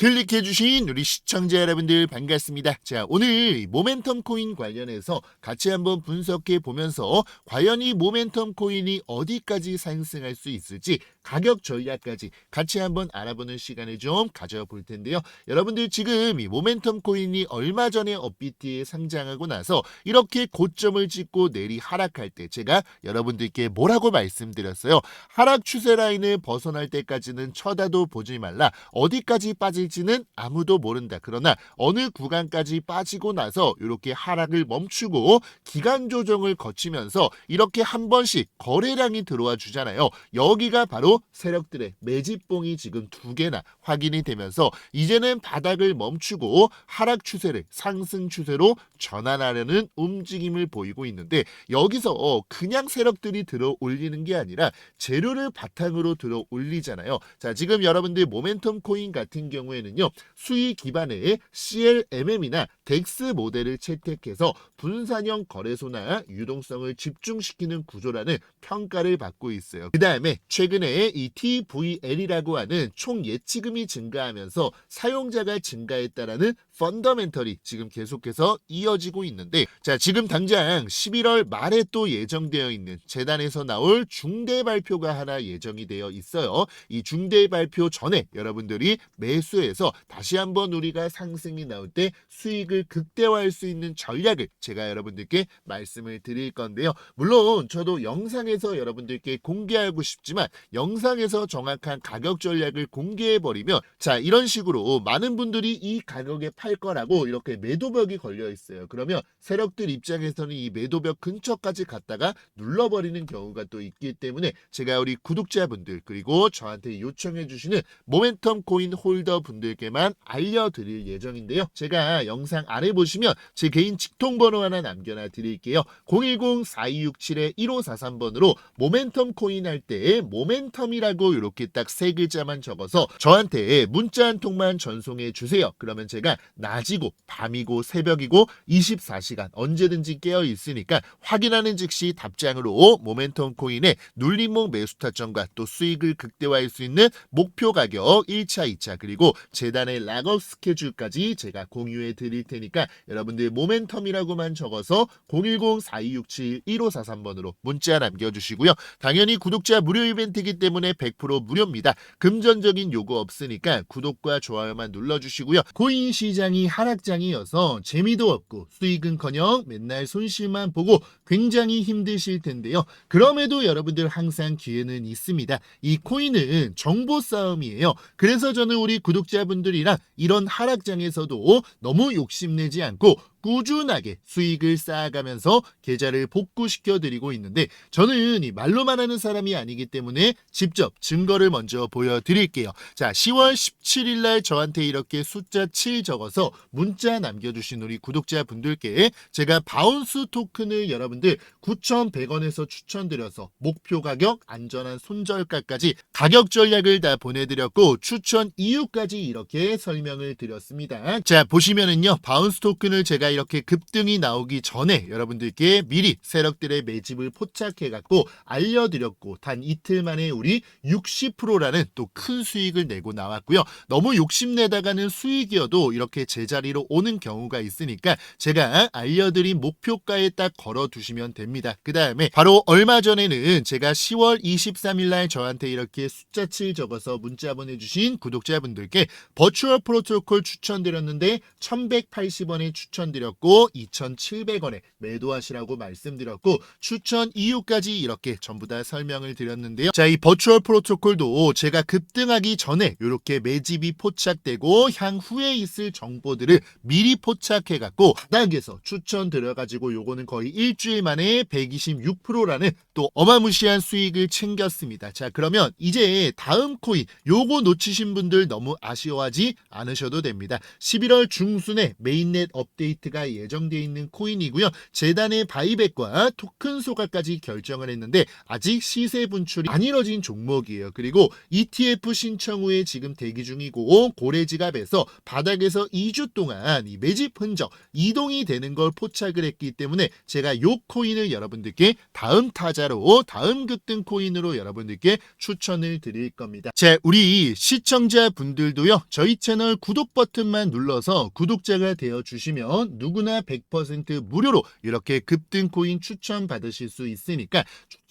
클릭해 주신 우리 시청자 여러분들 반갑습니다. 자, 오늘 모멘텀 코인 관련해서 같이 한번 분석해 보면서 과연 이 모멘텀 코인이 어디까지 상승할 수 있을지 가격 전략까지 같이 한번 알아보는 시간을 좀 가져볼 텐데요. 여러분들 지금 이 모멘텀 코인이 얼마 전에 업비트에 상장하고 나서 이렇게 고점을 찍고 내리 하락할 때 제가 여러분들께 뭐라고 말씀드렸어요. 하락 추세 라인을 벗어날 때까지는 쳐다도 보지 말라. 어디까지 빠질 지는 아무도 모른다. 그러나 어느 구간까지 빠지고 나서 이렇게 하락을 멈추고 기간 조정을 거치면서 이렇게 한 번씩 거래량이 들어와 주잖아요. 여기가 바로 세력들의 매집봉이 지금 두 개나 확인이 되면서 이제는 바닥을 멈추고 하락 추세를 상승 추세로 전환하려는 움직임을 보이고 있는데 여기서 그냥 세력들이 들어 올리는 게 아니라 재료를 바탕으로 들어 올리잖아요. 자, 지금 여러분들 모멘텀 코인 같은 경우에 는요. 수익 기반의 CLMM이나 덱스 모델을 채택해서 분산형 거래소나 유동성을 집중시키는 구조라는 평가를 받고 있어요. 그 다음에 최근에 이 TVL이라고 하는 총 예치금이 증가하면서 사용자가 증가했다라는 펀더멘털이 지금 계속해서 이어지고 있는데 자 지금 당장 11월 말에 또 예정되어 있는 재단에서 나올 중대 발표가 하나 예정이 되어 있어요. 이 중대 발표 전에 여러분들이 매수해서 다시 한번 우리가 상승이 나올 때 수익을 극대화할 수 있는 전략을 제가 여러분들께 말씀을 드릴 건데요. 물론 저도 영상에서 여러분들께 공개하고 싶지만 영상에서 정확한 가격 전략을 공개해 버리면 자 이런 식으로 많은 분들이 이 가격에 팔 거라고 이렇게 매도벽이 걸려 있어요. 그러면 세력들 입장에서는 이 매도벽 근처까지 갔다가 눌러버리는 경우가 또 있기 때문에 제가 우리 구독자분들 그리고 저한테 요청해 주시는 모멘텀 코인 홀더 분들께만 알려드릴 예정인데요. 제가 영상 아래 보시면 제 개인 직통번호 하나 남겨놔 드릴게요. 010-4267-1543번으로 모멘텀 코인 할때 모멘텀이라고 이렇게 딱 세 글자만 적어서 저한테 문자 한 통만 전송해 주세요. 그러면 제가 낮이고 밤이고 새벽이고 24시간 언제든지 깨어 있으니까 확인하는 즉시 답장으로 모멘텀 코인의 눌림목 매수 타점과 또 수익을 극대화할 수 있는 목표 가격 1차, 2차 그리고 재단의 락업 스케줄까지 제가 공유해 드릴 테니까 여러분들 모멘텀이라고만 적어서 010-4267-1543번으로 문자 남겨주시고요. 당연히 구독자 무료 이벤트이기 때문에 100% 무료입니다. 금전적인 요구 없으니까 구독과 좋아요만 눌러주시고요. 코인 시장 이 하락장이어서 재미도 없고 수익은커녕 맨날 손실만 보고 굉장히 힘드실 텐데요. 그럼에도 여러분들 항상 기회는 있습니다. 이 코인은 정보 싸움이에요. 그래서 저는 우리 구독자분들이랑 이런 하락장에서도 너무 욕심내지 않고 꾸준하게 수익을 쌓아가면서 계좌를 복구시켜 드리고 있는데 저는 이 말로만 하는 사람이 아니기 때문에 직접 증거를 먼저 보여드릴게요. 자, 10월 17일 날 저한테 이렇게 숫자 7 적어서 문자 남겨주신 우리 구독자분들께 제가 바운스 토큰을 여러분들 9,100원에서 추천드려서 목표 가격, 안전한 손절가까지 가격 전략을 다 보내드렸고 추천 이유까지 이렇게 설명을 드렸습니다. 자, 보시면은요, 바운스 토큰을 제가 이렇게 급등이 나오기 전에 여러분들께 미리 세력들의 매집을 포착해갖고 알려드렸고 단 이틀 만에 우리 60%라는 또 큰 수익을 내고 나왔고요. 너무 욕심내다가는 수익이어도 이렇게 제자리로 오는 경우가 있으니까 제가 알려드린 목표가에 딱 걸어두시면 됩니다. 그 다음에 바로 얼마 전에는 제가 10월 23일 날 저한테 이렇게 숫자 7 적어서 문자 보내주신 구독자분들께 버추얼 프로토콜 추천드렸는데 1180원에 추천드렸 고 2700원에 매도하시라고 말씀드렸고 추천 이유까지 이렇게 전부 다 설명을 드렸는데요. 자, 이 버추얼 프로토콜도 제가 급등하기 전에 이렇게 매집이 포착되고 향후에 있을 정보들을 미리 포착해 갖고 바닥에서 추천 드려가지고 요거는 거의 일주일 만에 126%라는 또 어마무시한 수익을 챙겼습니다. 자, 그러면 이제 다음 코인 요거 놓치신 분들 너무 아쉬워하지 않으셔도 됩니다. 11월 중순에 메인넷 업데이트 업데이트가 예정되어 있는 코인이고요. 재단의 바이백과 토큰 소각까지 결정을 했는데 아직 시세 분출이 안 이뤄진 종목이에요. 그리고 ETF 신청 후에 지금 대기 중이고 고래지갑에서 바닥에서 2주 동안 이 매집 흔적 이동이 되는 걸 포착을 했기 때문에 제가 요 코인을 여러분들께 다음 타자로 다음 급등 코인으로 여러분들께 추천을 드릴 겁니다. 자, 우리 시청자 분들도요. 저희 채널 구독 버튼만 눌러서 구독자가 되어 주시면 누구나 100% 무료로 이렇게 급등 코인 추천 받으실 수 있으니까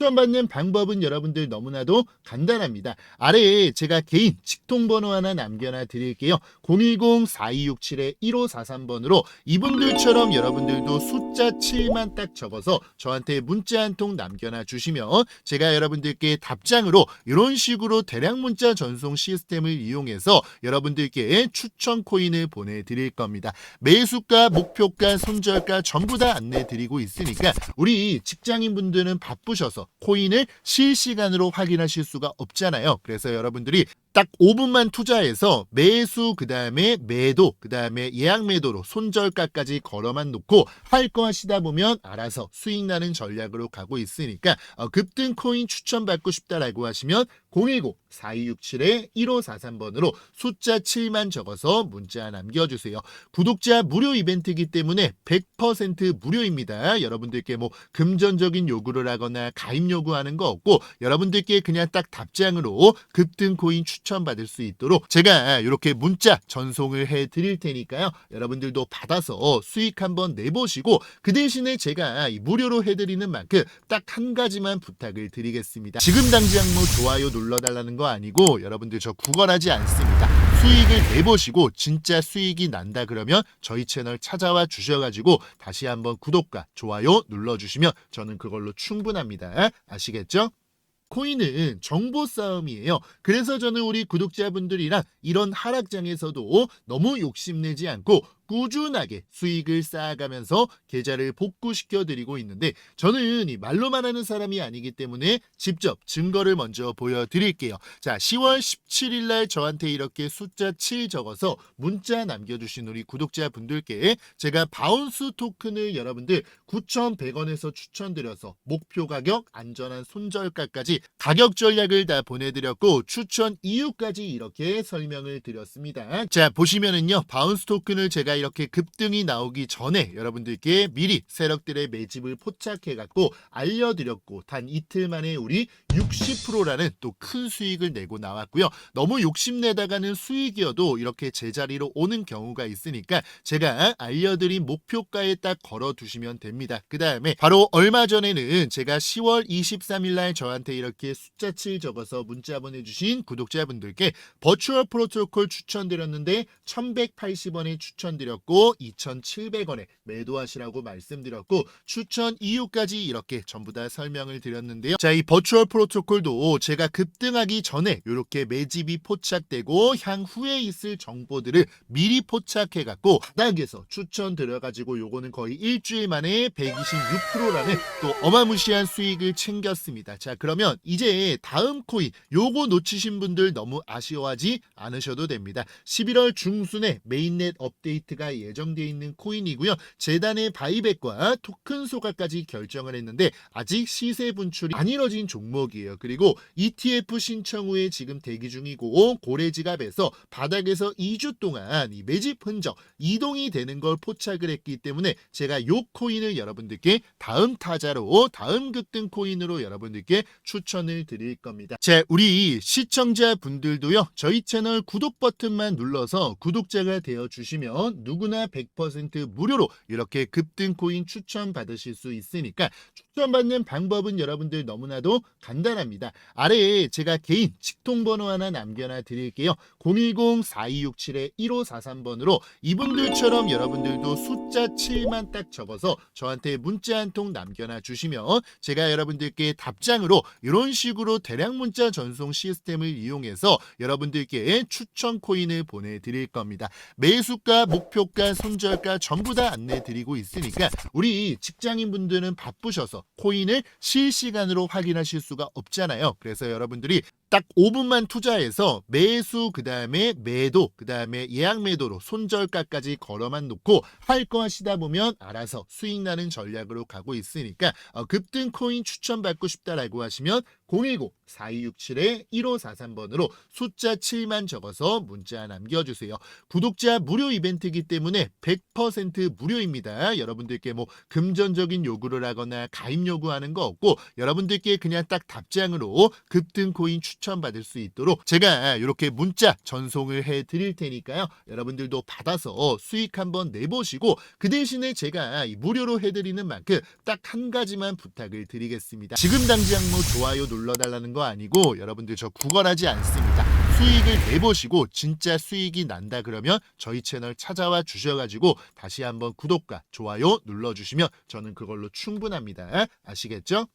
추천받는 방법은 여러분들 너무나도 간단합니다. 아래에 제가 개인 직통번호 하나 남겨놔 드릴게요. 010-4267-1543번으로 이분들처럼 여러분들도 숫자 7만 딱 적어서 저한테 문자 한 통 남겨놔 주시면 제가 여러분들께 답장으로 이런 식으로 대량 문자 전송 시스템을 이용해서 여러분들께 추천 코인을 보내드릴 겁니다. 매수가, 목표가, 손절가 전부 다 안내 드리고 있으니까 우리 직장인 분들은 바쁘셔서 코인을 실시간으로 확인하실 수가 없잖아요. 그래서 여러분들이 딱 5분만 투자해서 매수 그 다음에 매도 그 다음에 예약 매도로 손절가까지 걸어만 놓고 할 거 하시다 보면 알아서 수익 나는 전략으로 가고 있으니까 어, 급등 코인 추천 받고 싶다라고 하시면 010-4267-1543번으로 숫자 7만 적어서 문자 남겨주세요. 구독자 무료 이벤트이기 때문에 100% 무료입니다. 여러분들께 뭐 금전적인 요구를 하거나 가입 요구하는 거 없고 여러분들께 그냥 딱 답장으로 급등 코인 추천 받을 수 있도록 제가 이렇게 문자 전송을 해 드릴 테니까요. 여러분들도 받아서 수익 한번 내보시고 그 대신에 제가 이 무료로 해드리는 만큼 딱 한 가지만 부탁을 드리겠습니다. 지금 당장 뭐 좋아요 눌러달라는 거 아니고 여러분들 저 구걸하지 않습니다. 수익을 내보시고 진짜 수익이 난다 그러면 저희 채널 찾아와 주셔가지고 다시 한번 구독과 좋아요 눌러주시면 저는 그걸로 충분합니다. 아시겠죠? 코인은 정보 싸움이에요. 그래서 저는 우리 구독자분들이랑 이런 하락장에서도 너무 욕심내지 않고 꾸준하게 수익을 쌓아가면서 계좌를 복구시켜 드리고 있는데 저는 이 말로만 하는 사람이 아니기 때문에 직접 증거를 먼저 보여드릴게요. 자, 10월 17일 날 저한테 이렇게 숫자 7 적어서 문자 남겨주신 우리 구독자분들께 제가 바운스 토큰을 여러분들 9,100원에서 추천드려서 목표 가격, 안전한 손절가까지 가격 전략을 다 보내드렸고 추천 이유까지 이렇게 설명을 드렸습니다. 자, 보시면은요, 바운스 토큰을 제가 이렇게 급등이 나오기 전에 여러분들께 미리 세력들의 매집을 포착해갖고 알려드렸고 단 이틀 만에 우리 60%라는 또 큰 수익을 내고 나왔고요. 너무 욕심내다가는 수익이어도 이렇게 제자리로 오는 경우가 있으니까 제가 알려드린 목표가에 딱 걸어두시면 됩니다. 그 다음에 바로 얼마 전에는 제가 10월 23일 날 저한테 이렇게 숫자 7 적어서 문자 보내주신 구독자분들께 버추얼 프로토콜 추천드렸는데 1180원에 추천드렸 고 2700원에 매도하시라고 말씀드렸고 추천 이유까지 이렇게 전부 다 설명을 드렸는데요. 자, 이 버추얼 프로토콜도 제가 급등하기 전에 이렇게 매집이 포착되고 향후에 있을 정보들을 미리 포착해 갖고 바닥에서 추천 드려가지고 요거는 거의 일주일 만에 126%라는 또 어마무시한 수익을 챙겼습니다. 자, 그러면 이제 다음 코인 요거 놓치신 분들 너무 아쉬워하지 않으셔도 됩니다. 11월 중순에 메인넷 업데이트가 예정되어 있는 코인이고요. 재단의 바이백과 토큰 소각까지 결정을 했는데 아직 시세 분출이 안 이뤄진 종목이에요. 그리고 ETF 신청 후에 지금 대기 중이고 고래지갑에서 바닥에서 2주 동안 이 매집 흔적 이동이 되는 걸 포착을 했기 때문에 제가 요 코인을 여러분들께 다음 타자로 다음 급등 코인으로 여러분들께 추천을 드릴 겁니다. 자, 우리 시청자 분들도요. 저희 채널 구독 버튼만 눌러서 구독자가 되어 주시면 누구나 100% 무료로 이렇게 급등 코인 추천 받으실 수 있으니까 추천받는 방법은 여러분들 너무나도 간단합니다. 아래에 제가 개인 직통번호 하나 남겨놔 드릴게요. 010-4267-1543번으로 이분들처럼 여러분들도 숫자 7만 딱 적어서 저한테 문자 한 통 남겨놔 주시면 제가 여러분들께 답장으로 이런 식으로 대량 문자 전송 시스템을 이용해서 여러분들께 추천 코인을 보내드릴 겁니다. 매수가, 목표가, 손절가 전부 다 안내 드리고 있으니까 우리 직장인 분들은 바쁘셔서 코인을 실시간으로 확인하실 수가 없잖아요. 그래서 여러분들이 딱 5분만 투자해서 매수 그 다음에 매도 그 다음에 예약 매도로 손절가까지 걸어만 놓고 할 거 하시다 보면 알아서 수익 나는 전략으로 가고 있으니까 어, 급등 코인 추천받고 싶다라고 하시면 010-4267-1543번으로 숫자 7만 적어서 문자 남겨주세요. 구독자 무료 이벤트이기 때문에 100% 무료입니다. 여러분들께 뭐 금전적인 요구를 하거나 가입 요구하는 거 없고 여러분들께 그냥 딱 답장으로 급등 코인 추천 받을 수 있도록 제가 이렇게 문자 전송을 해 드릴 테니까요. 여러분들도 받아서 수익 한번 내보시고 그 대신에 제가 이 무료로 해드리는 만큼 딱 한 가지만 부탁을 드리겠습니다. 지금 당장 뭐 좋아요 눌러달라는 거 아니고 여러분들 저 구걸하지 않습니다. 수익을 내보시고 진짜 수익이 난다 그러면 저희 채널 찾아와 주셔가지고 다시 한번 구독과 좋아요 눌러주시면 저는 그걸로 충분합니다. 아시겠죠?